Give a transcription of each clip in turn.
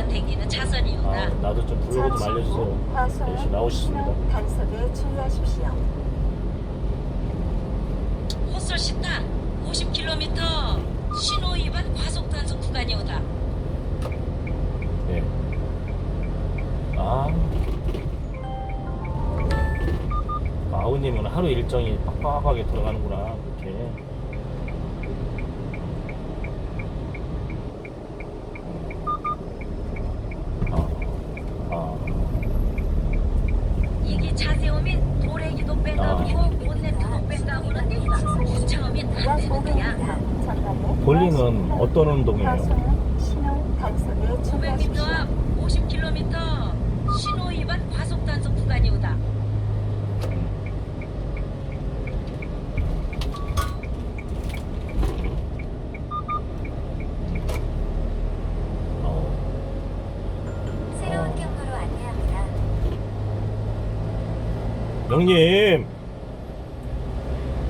있습니다. 나도 좀 블로그 좀 알려주세요. 열심히 나오셨습니다. 단속에 주의하십시오. 헛설 시타 50km 신호 위반 과속 단속 구간이 오다. 네. 아. 아우님은 하루 일정이 빡빡하게 돌아가는구나. 그렇게. 아. 아. 도래기도 아. 뺑가부고 본네트도 뺑가부는 일다. 처음엔 안약 되는 거야. 500m 전방에 볼링은 어떤 운동이에요? 과속 신호 단속에 500m 주의하십시오. 앞 50km 신호 위반 과속 단속 구간이 오다. 어. 새로운 경로로 안내합니다. 형님.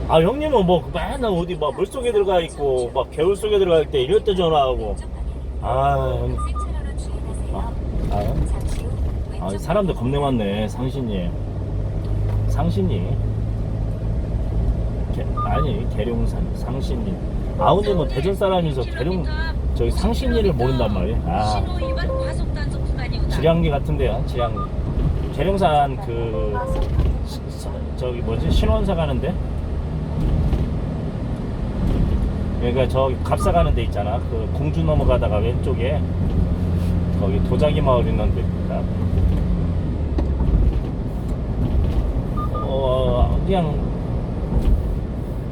아 형님은 뭐 맨날 어디 막 물속에 들어가 있고 막 개울 속에 들어갈 때 이럴 때 전화하고. 아, 형- 차로로 주행하세요. 아, 아 왼쪽 사람들 겁내 많네 상신이. 상신이. 개, 아니 계룡산 상신이. 아우님은 대전 사람이서 계룡 저기 상신이를 모른단 말이야. 아. 지량리 같은데요 지량리 계룡산 그 저기 뭐지? 신원사 가는데? 그러니까 저기 갑사 가는 데 있잖아. 그 공주 넘어가다가 왼쪽에 거기 도자기 마을 있는 데니까 어 그냥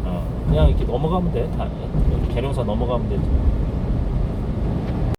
어 그냥 이렇게 넘어가면 돼 다, 계룡사 넘어가면 되지